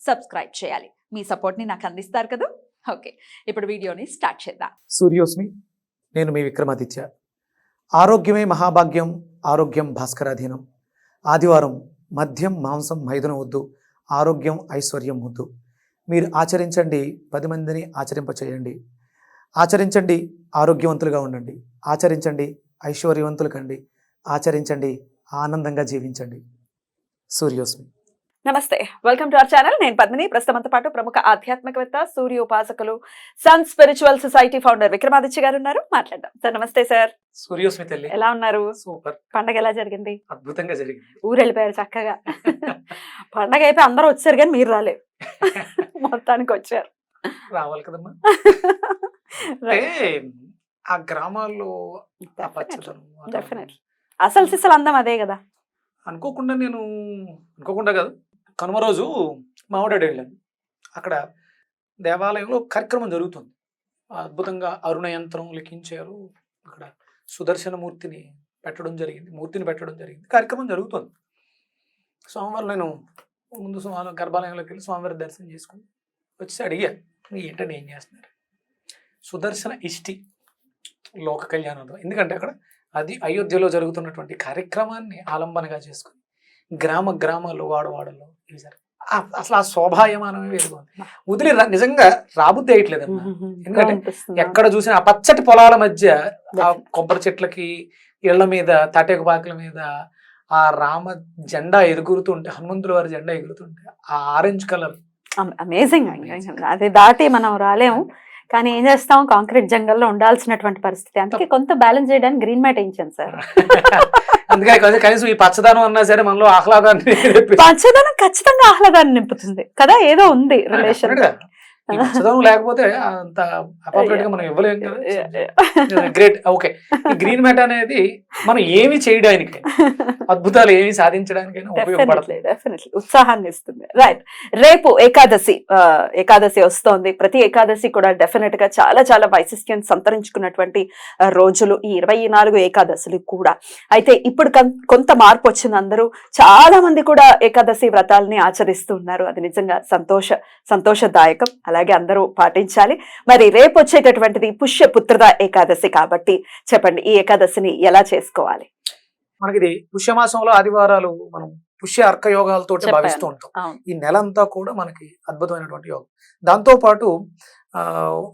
Subscribe చేయాలి. మీ సపోర్ట్ని నాకు అందిస్తారు కదా? ఓకే. ఇప్పుడు వీడియోని స్టార్ట్ చేద్దాం. సూర్యోస్మి నేను మీ విక్రమాదిత్య. ఆరోగ్యమే మహాభాగ్యం ఆరోగ్యం భాస్కరాధీనం. ఆదివారం మద్యం మాంసం మైదనం వద్దు ఆరోగ్యం ఐశ్వర్యం వద్దు. మీరు ఆచరించండి పది మందిని ఆచరింపచేయండి. ఆచరించండి ఆరోగ్యవంతులుగా ఉండండి. ఆచరించండి ఐశ్వర్యవంతులు కండి. ఆచరించండి ఆనందంగా జీవించండి. సూర్యోస్మి. నమస్తే. వెల్కమ్ టు అవర్ ఛానల్ నేను పద్మిని. ప్రస్తుతంతో పాటు ప్రముఖ ఆధ్యాత్మికవేత్త సూర్య ఉపాసకులు sun spiritual society founder Vikramaditya garu ఉన్నారు. మాట్లాడదాం. సార్ నమస్తే సార్ సూర్యోస్మి తల్లి ఎలా ఉన్నారు? సూపర్. పండగ ఎలా జరిగింది? అద్భుతంగా జరిగింది. ఊరు వెళ్ళిపోయారు చక్కగా. పండగ అయిపోయి అందరూ వచ్చారు కానీ మీరు రాలేదు. మొత్తానికి వచ్చారు. రావాలి కదమ్మా. ఆ గ్రామాల్లో. అసలు సిసలు అందం అదే కదా. అనుకోకుండా నేను అనుకోకుండా కాదు. కనుమ రోజు మామిడాడు వెళ్ళాను. అక్కడ దేవాలయంలో కార్యక్రమం జరుగుతుంది. అద్భుతంగా అరుణ యంత్రం లిఖించారు. అక్కడ సుదర్శన మూర్తిని పెట్టడం జరిగింది. మూర్తిని పెట్టడం జరిగింది. కార్యక్రమం జరుగుతుంది. సోమవారం నేను ముందు స్వామి గర్భాలయంలోకి వెళ్ళి స్వామివారి దర్శనం చేసుకుని వచ్చి అడిగా ఏంటని ఏం చేస్తున్నారు? సుదర్శన ఇష్టి లోక కళ్యాణం ఎందుకంటే అక్కడ అది అయోధ్యలో జరుగుతున్నటువంటి కార్యక్రమాన్ని ఆలంబనగా చేసుకుని గ్రామ గ్రామాల్లో వాడవాడలో ఇవి అసలు ఆ శోభాయమానమే వేరుగా ఉంది వదిలి నిజంగా రాబుద్ది వేయట్లేదు ఎందుకంటే. ఎక్కడ చూసినా ఆ పచ్చటి పొలాల మధ్య ఆ కొబ్బరి చెట్లకి ఇళ్ళ మీద తాటేకు పాకల మీద ఆ రామ జెండా ఎగురుతుంటే హనుమంతుల వారి జెండా ఎగురుతుంటే ఆ ఆరెంజ్ కలర్. అమేజింగ్ అది దాటి మనం రాలేము. కానీ ఏం చేస్తాం? కాంక్రీట్ జంగల్లో ఉండాల్సినటువంటి పరిస్థితి. అందుకే కొంత బ్యాలెన్స్ చేయడానికి గ్రీన్ మ్యాట్ వేయించాను సార్. అందుకని కనీసం- ఈ పచ్చదనం అన్నా సరే మనలో ఆహ్లాదాన్ని. పచ్చదనం ఖచ్చితంగా ఆహ్లాదాన్ని నింపుతుంది కదా? ఏదో ఉంది రిలేషన్ పచ్చదనం లేకపోతే అంత అపాపరేట్గా మనం ఇవ్వలేం కదా. గ్రేట్ ఓకే గ్రీన్ మ్యాట్ అనేది మనం ఏమి చేయడానికి అద్భుతాలు ఏమి సాధించడానికైనా డెఫినెట్లీ ఉత్సాహాన్ని ఇస్తుంది. రైట్ రేపు ఏకాదశి ఏకాదశి వస్తోంది. ప్రతి ఏకాదశి కూడా డెఫినెట్గా చాలా చాలా వైశిష్ట్యం సంతరించుకున్నటువంటి రోజులు ఈ ఇరవై నాలుగు ఏకాదశులు కూడా. అయితే ఇప్పుడు కొంత మార్పు వచ్చింది. అందరూ చాలా మంది కూడా ఏకాదశి వ్రతాలని ఆచరిస్తూ ఉన్నారు. అది నిజంగా సంతోష సంతోషదాయకం. అలాగే అందరూ పాటించాలి. మరి రేపు వచ్చేటటువంటిది పుష్య పుత్రద ఏకాదశి కాబట్టి చెప్పండి ఈ ఏకాదశిని ఎలా చేసుకోవాలి? మనకి పుష్యమాసంలో ఆదివారాలు మనం పుష్య అర్క యోగాలతో. భావిస్తూ ఉంటాం. ఈ నెల అంతా కూడా మనకి అద్భుతమైనటువంటి యోగం. దాంతో పాటు ఆ,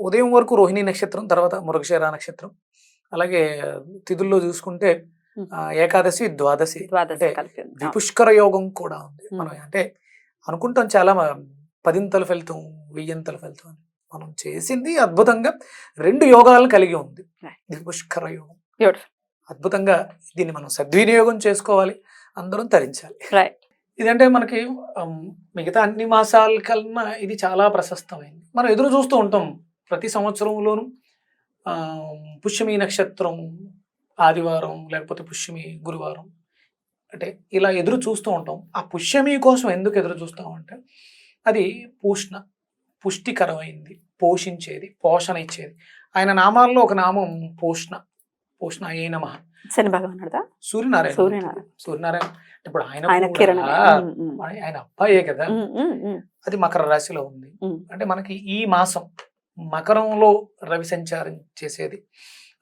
ఉదయం వరకు రోహిణి నక్షత్రం తర్వాత మృగశిర నక్షత్రం అలాగే తిథుల్లో చూసుకుంటే ఏకాదశి ద్వాదశి అంటే. విపుష్కర యోగం కూడా ఉంది. మనం అంటే అనుకుంటాం చాలా పదింతల ఫలితం వెయ్యింతల ఫలితం మనం చేసింది అద్భుతంగా రెండు యోగాలను కలిగి ఉంది. Right. విపుష్కర యోగం. అద్భుతంగా దీన్ని మనం సద్వినియోగం చేసుకోవాలి. అందరం తరించాలి. ఇదంటే మనకి మిగతా అన్ని మాసాల కన్నా ఇది చాలా ప్రశస్తమైంది. మనం ఎదురు చూస్తూ ఉంటాం ప్రతి సంవత్సరంలోనూ. పుష్యమి నక్షత్రం ఆదివారం లేకపోతే పుష్యమి గురువారం. అంటే ఇలా ఎదురు చూస్తూ ఉంటాం. ఆ పుష్యమి కోసం ఎందుకు ఎదురు చూస్తాం అంటే అది పూష్ణ పుష్టికరమైంది పోషించేది పోషణ ఇచ్చేది ఆయన నామాల్లో ఒక నామం పోష్ణ పోష్ణ అయ్యే నమ? శని భగవానుడా సూర్యనారాయణ. సూర్యనారాయణ. సూర్యనారాయణ. ఇప్పుడు ఆయన ఆయన అబ్బాయే కదా? అది మకర రాశిలో ఉంది. అంటే మనకి ఈ మాసం మకరంలో రవి సంచారం చేసేది.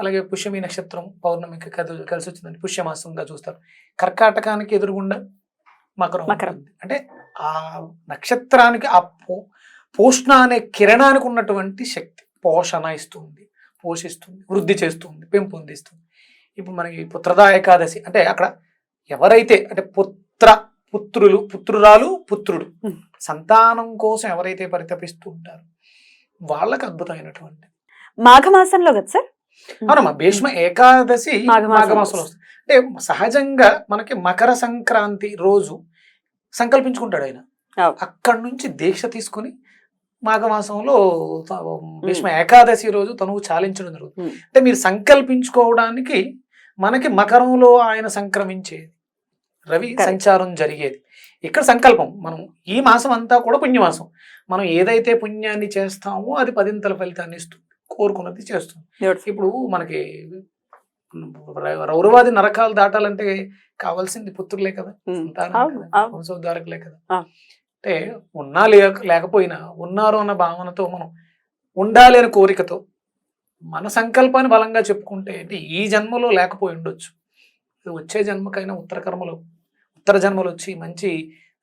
అలాగే పుష్యమి నక్షత్రం పౌర్ణమికి కలి కలిసి వచ్చిందండి పుష్యమాసంగా చూస్తారు. కర్కాటకానికి ఎదురుగుండా మకరం. అంటే ఆ నక్షత్రానికి ఆ పోషణ అనే కిరణానికి ఉన్నటువంటి శక్తి పోషణ ఇస్తుంది పోషిస్తుంది వృద్ధి చేస్తుంది పెంపొందిస్తుంది ఇప్పుడు మనకి పుత్రదా ఏకాదశి అంటే అక్కడ ఎవరైతే అంటే పుత్ర పుత్రులు పుత్రురాలు పుత్రుడు. సంతానం కోసం ఎవరైతే పరితపిస్తూ ఉంటారో వాళ్ళకి అద్భుతమైనటువంటి మాఘమాసంలో కదా సార్? అవునమ్మా భీష్మ ఏకాదశి మాఘమాసంలో వస్తుంది. అంటే సహజంగా మనకి మకర సంక్రాంతి రోజు సంకల్పించుకుంటాడు ఆయన. అక్కడి నుంచి దీక్ష తీసుకుని మాఘమాసంలో భీష్మ ఏకాదశి రోజు తనువు చాలించడం జరుగుతుంది. అంటే మీరు సంకల్పించుకోవడానికి మనకి మకరంలో ఆయన సంక్రమించేది రవి. సంచారం జరిగేది ఇక్కడ సంకల్పం మనం ఈ మాసం అంతా కూడా పుణ్యమాసం మనం ఏదైతే పుణ్యాన్ని చేస్తామో అది పదింతల ఫలితాన్ని ఇస్తుంది కోరుకున్నది చేస్తుంది. ఇప్పుడు మనకి రౌరవాది నరకాలు దాటాలంటే కావాల్సింది పుత్రులే కదా. సంతానం కదా. వంశోద్ధారకులే. అంటే ఉన్నా లేక లేకపోయినా ఉన్నారు అన్న భావనతో మనం ఉండాలి అనే కోరికతో మన సంకల్పాన్ని బలంగా చెప్పుకుంటే అంటే ఈ జన్మలో లేకపోయి ఉండొచ్చు. వచ్చే జన్మకైనా ఉత్తర కర్మలో ఉత్తర జన్మలు వచ్చి మంచి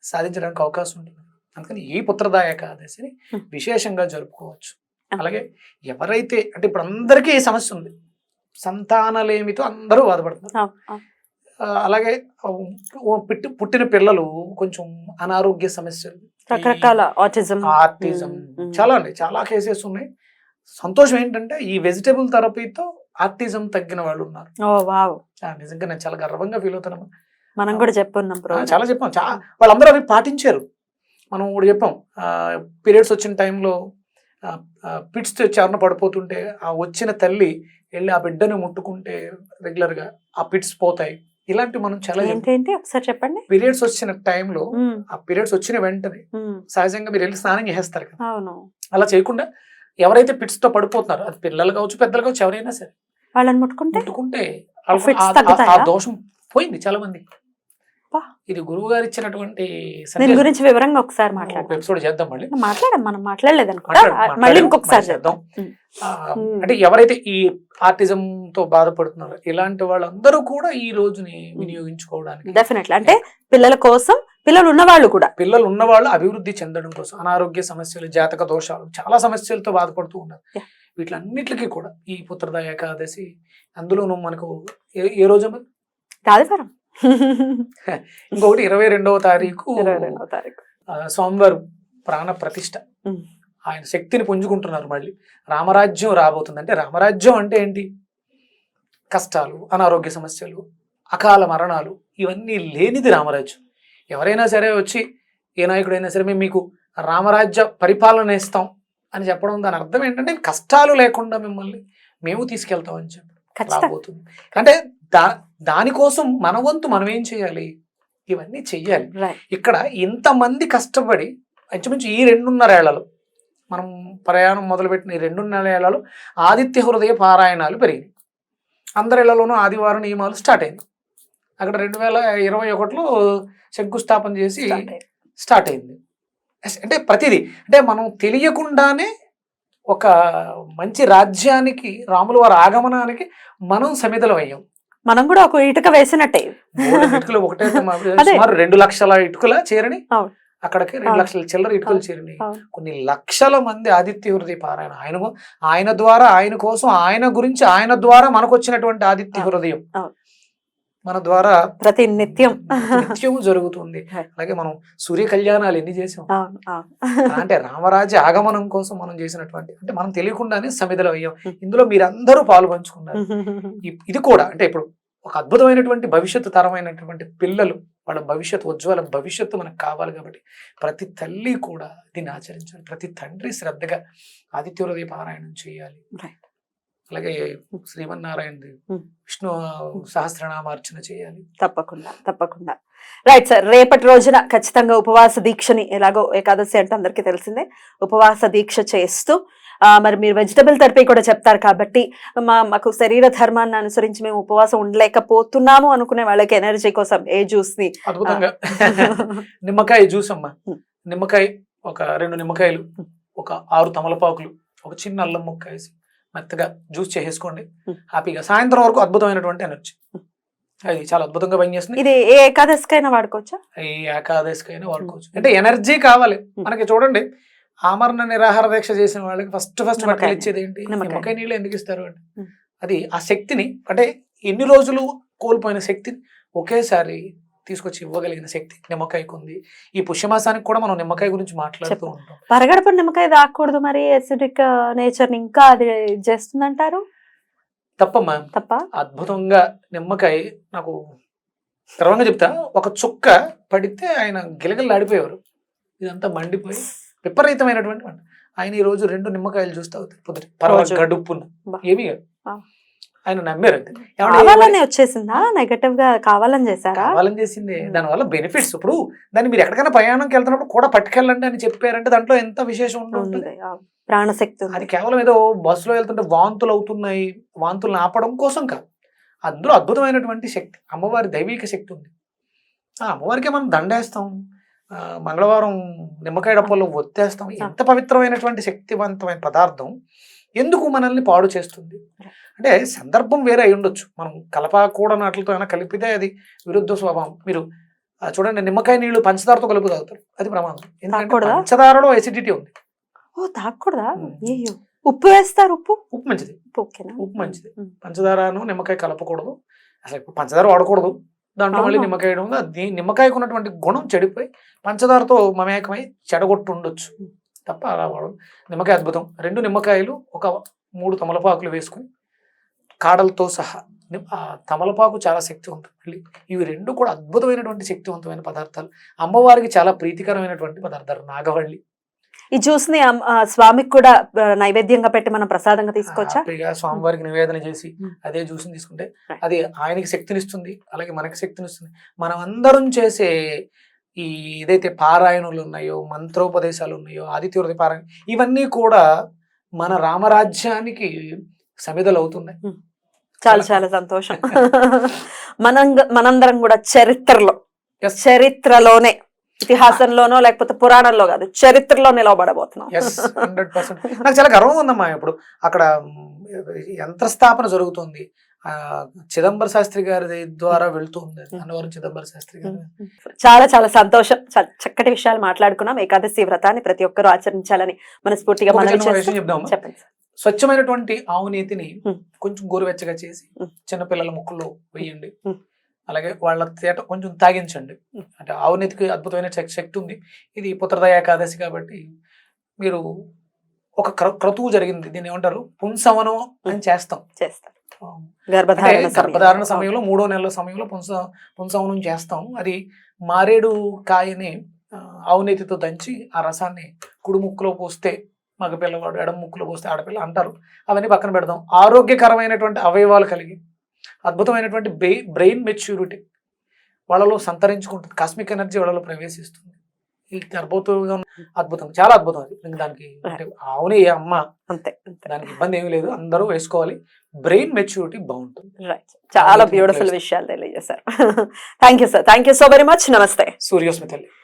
సాధించడానికి అవకాశం ఉంటుంది. అందుకని ఈ పుత్రదా ఏకాదశిని. విశేషంగా జరుపుకోవచ్చు. అలాగే ఎవరైతే అంటే ఇప్పుడు అందరికీ ఈ సమస్య ఉంది. సంతానలేమితో అందరూ బాధపడుతున్నారు. అలాగే పిట్టి పుట్టిన పిల్లలు కొంచెం అనారోగ్య సమస్యలు. రకరకాల ఆటిజం. ఆర్టిజం. చాలా అండి చాలా కేసెస్ ఉన్నాయి. సంతోషం ఏంటంటే ఈ వెజిటేబుల్ థెరపీతో ఆర్టిజం తగ్గిన వాళ్ళు ఉన్నారు. Oh wow. ఆ, నిజంగా నేను చాలా గర్వంగా ఫీల్ అవుతాను మనం కూడా చెప్పున్నాం చాలా చెప్పాం. చాలా వాళ్ళందరూ అవి పాటించారు. మనం కూడా చెప్పాం. పీరియడ్స్ వచ్చిన టైంలో పిట్స్ చారణ పడిపోతుంటే ఆ వచ్చిన తల్లి వెళ్ళి ఆ బిడ్డని ముట్టుకుంటే రెగ్యులర్గా ఆ పిట్స్ పోతాయి. ఇలాంటి మనం చాలా ఒకసారి చెప్పండి. పీరియడ్స్ వచ్చిన టైంలో ఆ పీరియడ్స్ వచ్చిన వెంటనే సహజంగా మీరు వెళ్ళి స్నానం చేసేస్తారు కదా. అవును. అలా చేయకుండా ఎవరైతే పిట్స్తో పడిపోతున్నారో అది పిల్లలు కావచ్చు పెద్దలు కావచ్చు ఎవరైనా సరే వాళ్ళని ముట్టుకుంటే ముట్టుకుంటే ఆ? దోషం పోయింది చాలా మంది. ఇది గురువు గారు ఇచ్చినటువంటి దీని. గురించి వివరంగా ఒకసారి ఒక మాట్లాడదాం ఎపిసోడ్ చేద్దాం మళ్ళీ. మాట్లాడాం మనం మాట్లాడలేదు అనుకుంటా మళ్ళీ ఇంకొకసారి చేద్దాం. అంటే ఎవరైతే ఈ ఆర్టిజం తో బాధపడుతున్నారో ఇలాంటి వాళ్ళందరూ కూడా ఈ రోజుని వినియోగించుకోవడానికి డెఫినెట్లీ అంటే పిల్లల కోసం పిల్లలు ఉన్న వాళ్ళు కూడా. పిల్లలు ఉన్నవాళ్ళు అభివృద్ధి చెందడం కోసం అనారోగ్య సమస్యలు జాతక దోషాలు చాలా సమస్యలతో బాధపడుతూ ఉన్నారు. వీటిలన్నిటికీ కూడా ఈ పుత్రద ఏకాదశి అందులోనూ మనకు ఏ- రోజు? ఆదివారం. ఇంకొకటి ఇరవై రెండవ తారీఖు. స్వామివారు ప్రాణ ప్రతిష్ట. ఆయన శక్తిని పుంజుకుంటున్నారు మళ్ళీ. రామరాజ్యం రాబోతుంది అంటే రామరాజ్యం అంటే ఏంటి? కష్టాలు అనారోగ్య సమస్యలు అకాల మరణాలు ఇవన్నీ లేనిది రామరాజ్యం. ఎవరైనా సరే వచ్చి ఏ నాయకుడైనా సరే మేము మీకు రామరాజ్య పరిపాలన ఇస్తాం అని చెప్పడం దాని అర్థం ఏంటంటే కష్టాలు లేకుండా మిమ్మల్ని మేము తీసుకెళ్తాం అని చెప్పి రాబోతుంది. అంటే దా దానికోసం మన వంతు మనం ఏం చేయాలి? ఇవన్నీ చెయ్యాలి. ఇక్కడ ఇంతమంది కష్టపడి ఇంచుమించు ఈ రెండున్నర ఏళ్ళలో మనం ప్రయాణం మొదలుపెట్టిన ఈ రెండున్నర ఏళ్ళలో ఆదిత్య హృదయ పారాయణాలు పెరిగినాయి అందరి ఇళ్ళలోనూ ఆదివారం నియమాలు స్టార్ట్ అయింది. అక్కడ రెండు వేల ఇరవై ఒకటిలో శంకుస్థాపన చేసి స్టార్ట్ అయింది. అంటే ప్రతిదీ అంటే మనం తెలియకుండానే ఒక మంచి రాజ్యానికి రాముల వారి ఆగమనానికి మనం సమిధలం అయ్యాం. మనం కూడా ఒక ఇటుక వేసినట్టే మూడు ఇటుకలు ఒకటే. సుమారు రెండు లక్షల ఇటుకల చేరని. అక్కడికి రెండు. లక్షల చిల్లర ఇటుకలు అవును. కొన్ని లక్షల మంది ఆదిత్య హృదయ పారాయణ ఆయన ఆయన ద్వారా ఆయన కోసం ఆయన గురించి ఆయన ద్వారా మనకు వచ్చినటువంటి ఆదిత్య. హృదయం. మన ద్వారా ప్రతి నిత్యం నిత్యం జరుగుతుంది. అలాగే మనం సూర్య కళ్యాణాలు ఎన్ని చేసాం అంటే రామరాజ్య ఆగమనం కోసం మనం చేసినటువంటి అంటే మనం తెలియకుండానే సమిధలు అయ్యాం. ఇందులో మీరందరూ పాలు పంచుకున్నారు ఇది కూడా అంటే ఇప్పుడు ఒక అద్భుతమైనటువంటి భవిష్యత్తు తరమైనటువంటి పిల్లలు వాళ్ళ భవిష్యత్తు ఉజ్వల భవిష్యత్తు మనకు కావాలి కాబట్టి ప్రతి తల్లి కూడా దీన్ని ఆచరించాలి. ప్రతి తండ్రి శ్రద్ధగా ఆదిత్య హృదయ పారాయణం చేయాలి. అలాగే శ్రీమన్నారాయణ Hmm. విష్ణు సహస్రనామార్చన చేయాలి. తప్పకుండా తప్పకుండా. రైట్ సార్ రేపటి రోజున ఖచ్చితంగా ఉపవాస దీక్షని ఎలాగో ఏకాదశి అంటే అందరికీ తెలిసిందే. ఉపవాస దీక్ష చేస్తూ మరి మీరు వెజిటబుల్ థెరపీ కూడా చెప్తారు కాబట్టి మా మాకు శరీర ధర్మాన్ని అనుసరించి మేము ఉపవాసం ఉండలేకపోతున్నాము అనుకునే వాళ్ళకి ఎనర్జీ కోసం ఏ జ్యూస్ని అద్భుతంగా. నిమ్మకాయ జ్యూస్ అమ్మా. నిమ్మకాయ ఒక రెండు నిమ్మకాయలు. ఒక ఆరు తమలపాకులు ఒక చిన్న అల్లం ముక్క వేసి మెత్తగా జ్యూస్ చేసేసుకోండి. హ్యాపీగా. సాయంత్రం వరకు అద్భుతమైనటువంటి ఎనర్జీ అది చాలా అద్భుతంగా పనిచేస్తుంది ఇది ఏ ఏకాదశికైనా వాడుకోవచ్చా? ఈ ఏకాదశికైనా వాడుకోవచ్చు. అంటే ఎనర్జీ కావాలి. మనకి చూడండి ఆమరణ నిరాహార దీక్ష చేసిన వాళ్ళకి ఫస్ట్ ఫస్ట్. పట్టుకెళ్ళి ఇచ్చేది ఏంటి నిమ్మకాయ. నీళ్ళు ఎందుకు ఇస్తారు అంటే. అది ఆ శక్తిని అంటే ఎన్ని రోజులు కోల్పోయిన శక్తిని ఒకేసారి తీసుకొచ్చి ఇవ్వగలిగిన శక్తి నిమ్మకాయకు ఉంది ఈ పుష్యమాసానికి కూడా మనం నిమ్మకాయ గురించి మాట్లాడుతూ. ఉంటాం పరగడప నిమ్మకాయ తాగకూడదు మరి ఎసిడిక్ నేచర్ని ఇంకా అది చేస్తుందంటారు తప్పమ్మా తప్ప అద్భుతంగా నిమ్మకాయ నాకు గర్వంగా చెప్తా ఒక చుక్క పడితే ఆయన గిలగిల్లాడిపోయేవారు ఇదంతా మండిపోయి విపరీతమైనటువంటి మంట ఆయన ఈ రోజు రెండు నిమ్మకాయలు చూస్తే అవుతాయి పొద్దుట పర్వాలేదు బా. ఏమీ. ఆయన నమ్మారు కావాలని వచ్చేసిందా? నెగటివ్గా కావాలని చేశారా? కావాలని చేసింది. దానివల్ల బెనిఫిట్స్ ఇప్పుడు దాన్ని మీరు ఎక్కడికైనా ప్రయాణంకి వెళ్తున్నప్పుడు కూడా పట్టుకెళ్ళండి అని చెప్పారంటే దాంట్లో ఎంత విశేషం ఉంటుంది ప్రాణశక్తి. అది కేవలం ఏదో బస్సులో వెళ్తుంటే వాంతులు అవుతున్నాయి వాంతులను ఆపడం కోసం కాదు. అందులో అద్భుతమైనటువంటి శక్తి. అమ్మవారి దైవిక శక్తి ఉంది. ఆ అమ్మవారికి మనం దండేస్తాం. మంగళవారం నిమ్మకాయ డప్పల్లో ఒత్తేస్తాం. ఎంత పవిత్రమైనటువంటి శక్తివంతమైన పదార్థం ఎందుకు మనల్ని పాడు చేస్తుంది? అంటే సందర్భం వేరే అయి ఉండొచ్చు. మనం కలపకూడని వాటితో అయినా కలిపితే అది విరుద్ధ స్వభావం. మీరు చూడండి నిమ్మకాయ నీళ్ళు పంచదారతో కలుపు తాగుతారు. అది ప్రమాదం. ఎందుకంటే? పంచదారలో ఎసిడిటీ ఉంది. ఓ తాగకూడదా. అయ్యో ఉప్పు వేస్తారు ఉప్పు? ఉప్పు మంచిది. ఉప్పు ఉప్పు మంచిది. పంచదారను నిమ్మకాయ కలపకూడదు. అసలు ఇప్పుడు పంచదార వాడకూడదు. దాంట్లో మళ్ళీ. నిమ్మకాయ వేయడం వల్ల దీ నిమ్మకాయకు ఉన్నటువంటి గుణం చెడిపోయి పంచదారతో మమేకమై చెడగొట్టు ఉండొచ్చు తప్ప అలా వాడదు నిమ్మకాయ అద్భుతం. రెండు నిమ్మకాయలు ఒక మూడు తమలపాకులు వేసుకుని కాడలతో సహా తమలపాకు చాలా శక్తివంతం. మళ్ళీ ఇవి రెండు కూడా అద్భుతమైనటువంటి శక్తివంతమైన పదార్థాలు. అమ్మవారికి చాలా ప్రీతికరమైనటువంటి పదార్థాలు. నాగవల్లి. అమ్- ఆ, స్వామికి కూడా నైవేద్యంగా పెట్టి మనం ప్రసాదంగా తీసుకోవచ్చా హ్యాపీగా స్వామివారికి నివేదన చేసి. అదే జ్యూస్ని తీసుకుంటే. అది ఆయనకి శక్తినిస్తుంది అలాగే మనకి శక్తినిస్తుంది మనం అందరం చేసే ఈ ఏదైతే పారాయణులు ఉన్నాయో మంత్రోపదేశాలు ఉన్నాయో ఆదిత్య పారాయణ ఇవన్నీ కూడా మన రామరాజ్యానికి సమిధలు అవుతున్నాయి చాలా చాలా సంతోషం మనం మనందరం కూడా చరిత్రలో. చరిత్రలోనే ఇతిహాసంలోనో లేకపోతే పురాణంలో కాదు చరిత్రలో నిలవబడబోతున్నాం నాకు చాలా గర్వం ఉందమ్మా ఇప్పుడు అక్కడ యంత్రస్థాపన జరుగుతుంది ఆ చిదంబర శాస్త్రి గారి ద్వారా వెళ్తుంది అన్నవరం చిదంబర శాస్త్రి గారు చాలా చాలా సంతోషం చక్కటి విషయాలు మాట్లాడుకున్నాం ఏకాదశి వ్రతాన్ని ప్రతి ఒక్కరూ ఆచరించాలని మనస్ఫూర్తిగా? చెప్పండి. స్వచ్ఛమైనటువంటి ఆవు నేతిని మ్మ్. కొంచెం గోరువెచ్చగా చేసి. చిన్నపిల్లల ముక్కుల్లో వేయండి. అలాగే వాళ్ళ తేట కొంచెం తాగించండి. అంటే ఆవు నేతికి అద్భుతమైన శక్- శక్తి ఉంది. ఇది పుత్రదయ ఏకాదశి కాబట్టి మీరు ఒక క్ర- క్రతువు జరిగింది. దీన్ని ఏమంటారు? పుంసవనం అని చేస్తాం. చేస్తాం. గర్భధారణ సమయంలో. మూడో నెలల సమయంలో పుంస పుంసవనం చేస్తాం. అది మారేడు కాయని ఆ, ఆవు నేతితో దంచి ఆ రసాన్ని కుడి ముక్కులో పోస్తే మగ పిల్లవాడు ఎడమ ముక్కులో పోస్తే ఆడపిల్ల అంటారు. అవన్నీ పక్కన పెడదాం. ఆరోగ్యకరమైనటువంటి అవయవాలు కలిగి అద్భుతమైనటువంటి బ్రెయిన్ మెచ్యూరిటీ వాళ్ళలో సంతరించుకుంటుంది. కాస్మిక్ ఎనర్జీ వాళ్ళలో ప్రవేశిస్తుంది. ఉన్న అద్భుతం. చాలా అద్భుతం అది. దానికి ఏ అమ్మ. అంతే అంతే. దానికి ఇబ్బంది ఏమీ లేదు. అందరూ వేసుకోవాలి. బ్రెయిన్ మెచ్యూరిటీ బాగుంటుంది. రైట్ చాలా బ్యూటిఫుల్ విషయాలు తెలియజేశారు. Thank you sir thank you so very much నమస్తే సూర్యోస్మితల్లి